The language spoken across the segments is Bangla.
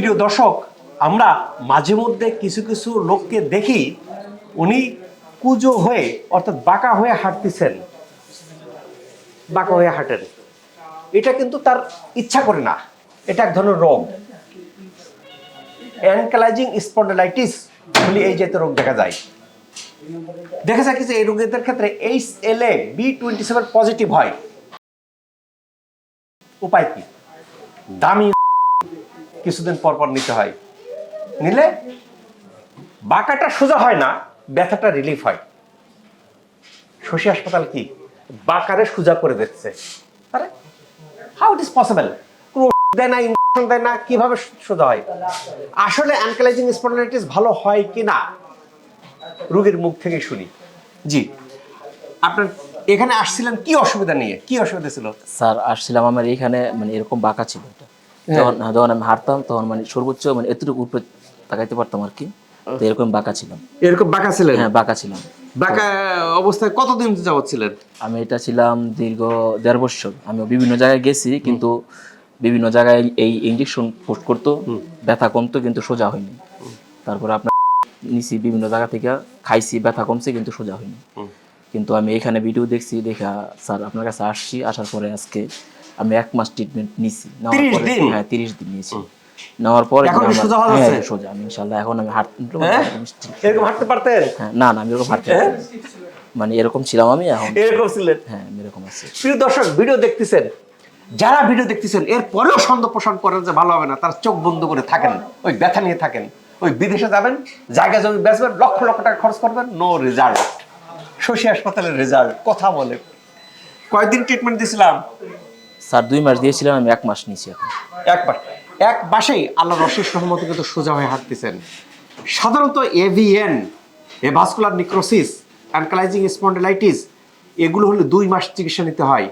প্রিয় দর্শক, আমরা মাঝে মধ্যে কিছু কিছু লোককে দেখি, উনি কুজো হয়ে, অর্থাৎ বাঁকা হয়ে হাঁটতেছেন। বাঁকা হয়ে হাঁটেন। এটা কিন্তু তার ইচ্ছা করে না। এটা এক ধরনের রোগ। অ্যানকালাইজিং স্পন্ডালাইটিস বলে এই জাতীয় রোগ দেখা যায়। দেখা যায় এই রোগীদের ক্ষেত্রে H L A, B twenty seven positive হয়। উপায় কি? দামি কিছুদিন পর পর নিতে হয়। নিলে বাঁকাটা সোজা হয় না, ব্যথাটা রিলিফ হয়। শশী হাসপাতাল কি? বাঁকারে সোজা করে দিচ্ছে। আরে হাউ ইট ইজ পসিবল দেয় না ইনজেকশন দেয় না, কীভাবে সোজা হয়? আসলে অ্যানকালাইজিং স্পন্ডালাইটিস ভালো হয় কি না? রোগীর মুখ থেকে শুনি। জি, আপনার এখানে আসছিলেন কি অসুবিধা নিয়ে? কি অসুবিধা ছিল? স্যার, আসছিলাম আমার এখানে মানে এরকম বাঁকা ছিল। যখন হ্যাঁ, যখন আমি হাঁটতাম তখন মানে সর্বোচ্চ মানে এতটুকু উপরে তাকাইতে পারতাম আর কি। তো এরকম বাঁকা ছিলাম। এরকম বাঁকা ছিলেন? হ্যাঁ বাঁকা ছিলাম। বাঁকা অবস্থায় কতদিন যাবত ছিলেন? আমি এটা ছিলাম দীর্ঘ দেড় বছর। আমি বিভিন্ন জায়গায় গেছি কিন্তু বিভিন্ন জায়গায় এই ইঞ্জেকশন পোস্ট করতো। ব্যথা কমতো কিন্তু সোজা হয়নি। তারপরে আপনার নিছি বিভিন্ন জায়গা থেকে খাইছি ব্যথা কমছে কিন্তু সোজা হয়নি। কিন্তু আমি এখানে ভিডিও দেখছি দেখা স্যার আপনার কাছে আসছি আসার পরে আজকে আমি এক মাস ট্রিটমেন্ট নিছি। নেওয়ার 30 হ্যাঁ তিরিশ দিন নিয়েছি নেওয়ার পরে সোজা হ্যাঁ? সোজা। আমি ইনশাল্লাহ এখন আমি হাঁটতে হ্যাঁ? এরকম হাঁটতে পারতেন হ্যাঁ না না আমি এরকম হাঁটতে মানে এরকম ছিলাম আমি এখন এরকম ছিলেন? হ্যাঁ এরকম আছি। প্রিয় দর্শক ভিডিও দেখতেছেন যারা ভিডিও দেখতেছেন এর পরেও সন্দেহ পোষণ করেন যে ভালো হবে না তার চোখ বন্ধ করে থাকেন। ওই ব্যথা নিয়ে থাকেন। ওই বিদেশে যাবেন জায়গা জমি বেচবেন লক্ষ লক্ষ টাকা খরচ করবেন নো রেজাল্ট শশী হাসপাতালের রেজাল্ট কথা বলে। কয়দিন ট্রিটমেন্ট দিয়েছিলাম স্যার দুই মাস দিয়েছিলাম আমি এক মাস নিয়েছি এখন। এক মাস। এক মাসেই আল্লাহ রশিদ রহমতে কিন্তু সোজা হয়ে হাঁটতেছেন। সাধারণত AVN avascular necrosis ankylosing spondylitis এগুলো হলে দুই মাস চিকিৎসা নিতে হয়।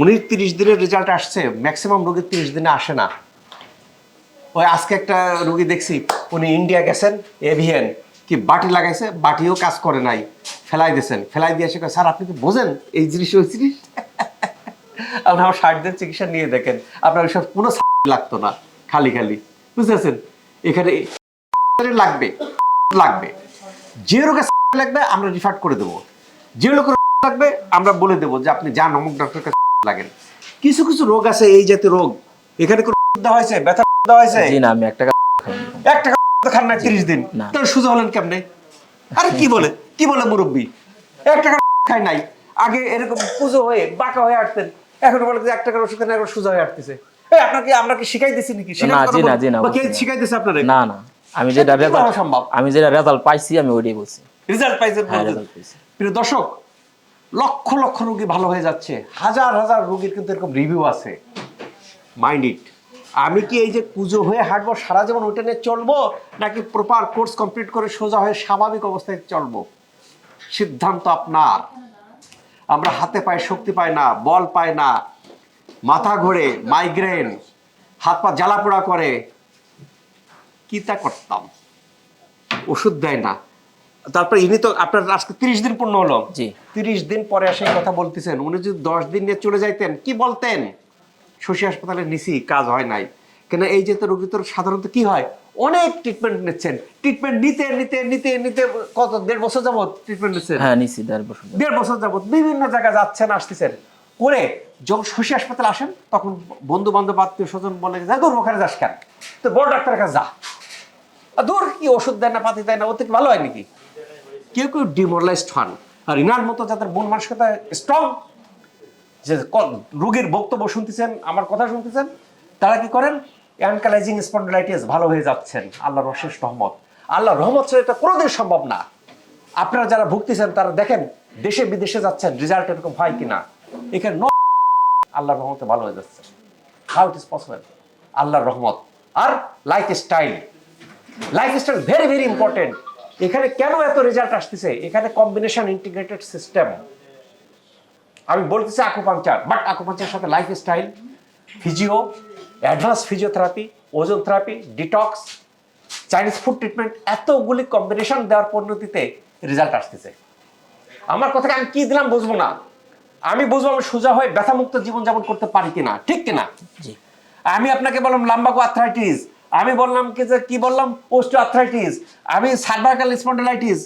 উনিশ তিরিশ দিনের রেজাল্ট আসছে ম্যাক্সিমাম রোগীর তিরিশ দিনে আসে না। ওই আজকে একটা রোগী দেখছি, উনি ইন্ডিয়া গেছেন এভিএন কি বাটি লাগাইছে, বাটিও কাজ করে নাই, ফেলাই দিয়েছেন। ফেলাই দিয়ে এসে স্যার, আপনি কি বোঝেন এই জিনিস, ওই জিনিস? আপনি আমার ষাট দিন চিকিৎসা নিয়ে দেখেন। আপনার ওইসব কোনো লাগতো না খালি খালি। বুঝতেছেন? এখানে লাগবে লাগবে। যে রোগে লাগবে আমরা রিফার করে দেবো। যে লোকের লাগবে আমরা বলে দেবো যে আপনি যান অমুক ডক্টর কাছে লাগেন। কিছু কিছু রোগ আছে এই জাতীয় রোগ। এখানে কোনো দেওয়া হয়েছে? ব্যথা দেওয়া হয়েছে? জি না আমি এক টাকা এক টাকা খান না তিরিশ দিন। না। তাহলে হলেন কেমনে? আরে কি বলে? কি বলে মুরব্বী? এক টাকা খাই নাই। আগে এরকম পুজো হয়ে বাঁকা হয়ে আসতেন। এখন বলে যে এক টাকার ওষুধ না এখন সোজা হয়ে আসতেছে এই আপনাকে আমরা কি শিখাই দিছি নাকি? না, জি না, জি না, কে শিখাই দিছে আপনারে না না। আমি যেটা রেজাল্ট সম্ভব? আমি যেটা রেজাল্ট পাইছি আমি ওইটাই বলছি। রেজাল্ট পাইছেন হ্যাঁ রেজাল্ট পাইছি। প্রিয় দর্শক লক্ষ লক্ষ রোগী ভালো হয়ে যাচ্ছে। হাজার হাজার রোগীর কিন্তু এরকম রিভিউ আছে। মাইন্ড ইট আমি কি এই যে পুজো হয়ে হাঁটবো সারা জীবন ওইটা নিয়ে চলবো নাকি প্রপার কোর্স কমপ্লিট করে সোজা হয়ে স্বাভাবিক অবস্থায় চলবো? সিদ্ধান্ত আপনার। আমরা হাতে পায়ে শক্তি পাই না বল পাই না। মাথা ঘোরে মাইগ্রেন হাত পা জ্বালা পোড়া করে। কি তা করতাম? ওষুধ দেয় না। তারপর ইনি তো আপনার আজকে তিরিশ দিন পূর্ণ হলো। জি। তিরিশ দিন পরে এসে এই কথা বলতেছেন। উনি যদি দশ দিন নিয়ে চলে যাইতেন কি বলতেন? শশী হাসপাতালে নিছি কাজ হয় নাই। কেন এই যে রোগী তো সাধারণত কি হয়? অনেক ট্রিটমেন্ট নিচ্ছেন। ট্রিটমেন্ট নিতে নিতে নিতে নিতে কত দেড় বছর যাবত ট্রিটমেন্ট নিচ্ছেন? হ্যাঁ নিছি দেড় বছর দেড় বছর যাবত বিভিন্ন জায়গায় যাচ্ছেন আসতেছেন। করে যখন শশী হাসপাতালে আসেন তখন বন্ধু বান্ধব আত্মীয় স্বজন বলে যা দূর ওখানে যাস কেন? তো বড় ডাক্তারের কাছে যা। আর দূর কি ওষুধ দেয় না পাতি দেয় না ওর থেকে ভালো হয় নাকি? কেউ কেউ ডিমোরালাইজড হন। আর ইনার মতো যাদের মন মানসিকতা স্ট্রং যে রোগীর বক্তব্য শুনতেছেন আমার কথা শুনতেছেন তারা কি করেন? অ্যানকালাইজিং স্পন্ডিলাইটিস ভালো হয়ে যাচ্ছেন। আল্লাহর অশেষ রহমত। আল্লাহর রহমত ছাড়া এটা কোনোদিন সম্ভব না। আপনারা যারা ভুগতেছেন, তারা দেখেন, দেশে বিদেশে যাচ্ছেন রেজাল্ট এরকম হয় কিনা। এখানে no আল্লাহর রহমতে ভালো হয়ে যাচ্ছে। হাউ ইট ইস পসিবল আল্লাহর রহমত। আর lifestyle lifestyle very very important এখানে কেন এত রেজাল্ট আসতেছে? এখানে কম্বিনেশন ইন্টিগ্রেটেড সিস্টেম আমি বলতেছি আকুপাংচার বাট আকুপাংচার সাথে lifestyle physio advance physiotherapy ozone therapy detox Chinese food treatment এতগুলি কম্বিনেশন দেওয়ার পদ্ধতিতে রেজাল্ট আসতেছে। আমার কথাকে আমি কি দিলাম বুঝব না। আমি বুঝব আমি সোজা হয়ে ব্যথামুক্ত জীবনযাপন করতে পারি কিনা ঠিক কিনা? আমি আপনাকে বললাম লাম্বাকো আর্থ্রাইটিস আমি বললাম কি যে কি বললাম? ওস্টো আর্থ্রাইটিস আমি সার্ভাইকাল স্পন্ডালাইটিস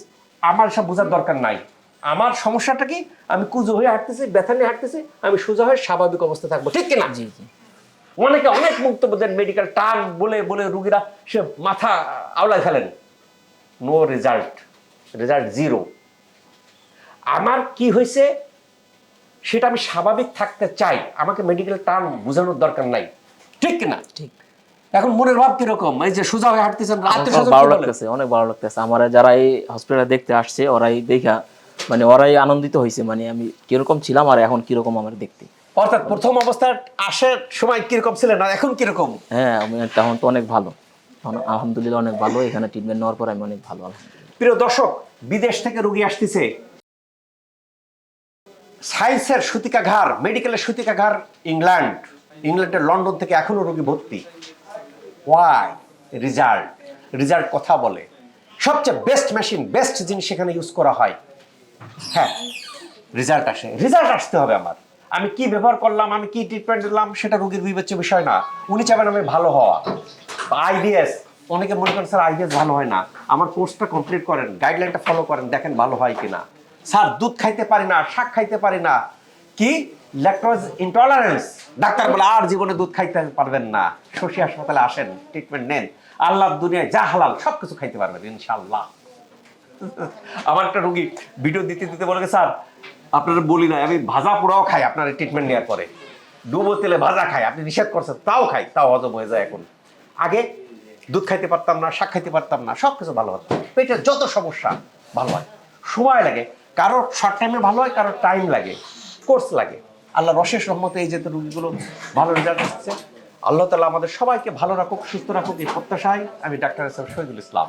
আমার সব বোঝার দরকার নাই। আমার সমস্যাটা কি? আমি কুজো হয়ে হাঁটতেছি ব্যথা নিয়ে হাঁটতেছি আমি সোজা হয়ে স্বাভাবিক অবস্থা থাকব ঠিক কিনা? জি জি। অনেকে অনেক বক্তব্য দেন মেডিকেল টার্ম বলে বলে রুগীরা সে মাথা আওলায় ফেলেন। নো রেজাল্ট রেজাল্ট জিরো আমার কি হয়েছে সেটা আমি স্বাভাবিক থাকতে চাই। আমাকে মেডিকেল টার্ম বোঝানোর দরকার নাই। ঠিক কিনা? ঠিক। এখন মনের ভাব কীরকম? এই যে সোজা হয়ে হাঁটতেছেন ভালো লাগতেছে অনেক ভালো লাগতেছে। আমার যারা এই হসপিটালে দেখতে আসছে ওরাই দেখা মানে ওরাই আনন্দিত হয়েছে মানে আমি কীরকম ছিলাম আর এখন কীরকম আমার দেখতে। অর্থাৎ প্রথম অবস্থায় আসার সময় কীরকম ছিলেন আর এখন কীরকম? হ্যাঁ আমি তখন তো অনেক ভালো। আলহামদুলিল্লাহ অনেক ভালো। এখানে ট্রিটমেন্ট নেওয়ার পর আমি অনেক ভালো প্রিয় দর্শক বিদেশ থেকে রোগী আসতেছে। সায়েন্সের সুতিকাঘার মেডিকেলের সুতিকাঘার ইংল্যান্ড। ইংল্যান্ডের লন্ডন থেকে এখনও রোগী ভর্তি। ওয়াই রেজাল্ট রেজাল্ট কথা বলে। সবচেয়ে বেস্ট মেশিন বেস্ট জিনিস সেখানে ইউজ করা হয়। হ্যাঁ রেজাল্ট আসে। রেজাল্ট আসতে হবে আমার। আমি কি ব্যবহার করলাম, আমি কি ট্রিটমেন্ট দিলাম, সেটা রোগীর বিবেচ্য বিষয় না। উনি চাবেন আমি ভালো হওয়া। আইডিএস অনেকে মনে করেন, স্যার আইডিএস ভালো হয় না। আমার কোর্সটা কমপ্লিট করেন গাইডলাইনটা ফলো করেন, দেখেন ভালো হয় কিনা। স্যার, দুধ খাইতে পারি না, শাক খাইতে পারি না। কি? ল্যাকটোজ ইনটলারেন্স ডাক্তার বলে, আর জীবনে দুধ খাইতে পারবেন না। শশী হাসপাতালে আসেন ট্রিটমেন্ট নেন। আল্লাহ দুনিয়ায় যা হালাল সব কিছু খাইতে পারবেন ইনশাল্লাহ আমার একটা রুগী ভিডিও দিতে দিতে বলে, স্যার আপনারা বলি না, আমি ভাজা পোড়াও খাই, আপনার ট্রিটমেন্ট নেওয়ার পরে। ডুবো তেলে ভাজা খাই, আপনি নিষেধ করছেন, তাও খাই, তাও হজম হয়ে যায় এখন। আগে দুধ খাইতে পারতাম না, শাক খাইতে পারতাম না সব কিছু ভালো হতো। পেটের যত সমস্যা, ভালো হয়। সময় লাগে, কারও শর্ট টাইমে ভালো হয়, কারও টাইম লাগে কোর্স লাগে। আল্লাহ রশেষ রহমতে এই যে তো রুগীগুলো ভালো রেজাল্ট আসছে। আল্লাহ তালা আমাদের সবাইকে ভালো রাখুক, সুস্থ রাখুক, এই প্রত্যাশায় আমি ডাক্তার শহীদুল ইসলাম।